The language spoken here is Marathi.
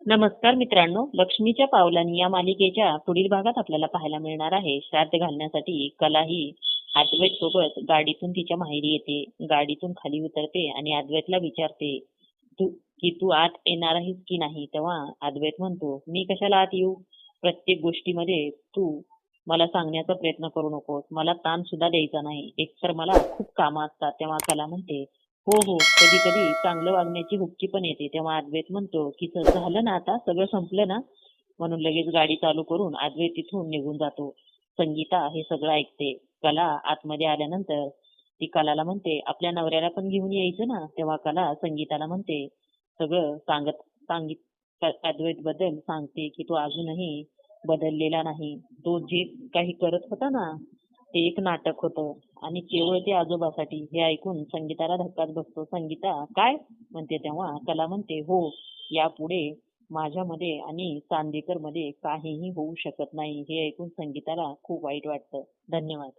नमस्कार मित्रांनो लक्ष्मीच्या पावलांनी या मालिकेच्या पुढील भागात आपल्याला पाहायला मिळणार आहे. श्राद्ध घालण्यासाठी कला ही अद्वैत सोबत गाडीतून तिच्या माहेरी येते. गाडीतून खाली उतरते आणि अद्वैतला विचारते तू की तू आत येणार आहेस की नाही? तेव्हा अद्वैत म्हणतो मी कशाला आत येऊ? प्रत्येक गोष्टीमध्ये तू मला सांगण्याचा प्रयत्न करू नकोस. मला ताण सुद्धा द्यायचा नाही. एकतर मला खूप कामं असतात. तेव्हा कला म्हणते हो हो. कधी कधी चांगलं वागण्याची हुक्की पण येते. तेव्हा अद्वैत म्हणतो की झालं ना आता सगळं संपलं ना? म्हणून लगेच गाडी चालू करून अद्वैत तिथून निघून जातो. संगीता हे सगळं ऐकते. कला आतमध्ये आल्यानंतर ती कलाला म्हणते आपल्या नवऱ्याला पण घेऊन यायचं ना? तेव्हा कला संगीताला म्हणते सगळं सांगत सांगित अद्वैत बद्दल सांगते की तो अजूनही बदललेला नाही. तो जे काही करत होता ना ते एक नाटक होतं. आणि केवळ ते आजोबासाठी हे ऐकून संगीताला धक्काच बसतो. संगीता काय? म्हणते तेव्हा कला म्हणते हो यापुढे माझ्यामध्ये आणि चांदेकरमध्ये काहीही होऊ शकत नाही. हे ऐकून संगीताला खूप वाईट वाटतं. धन्यवाद.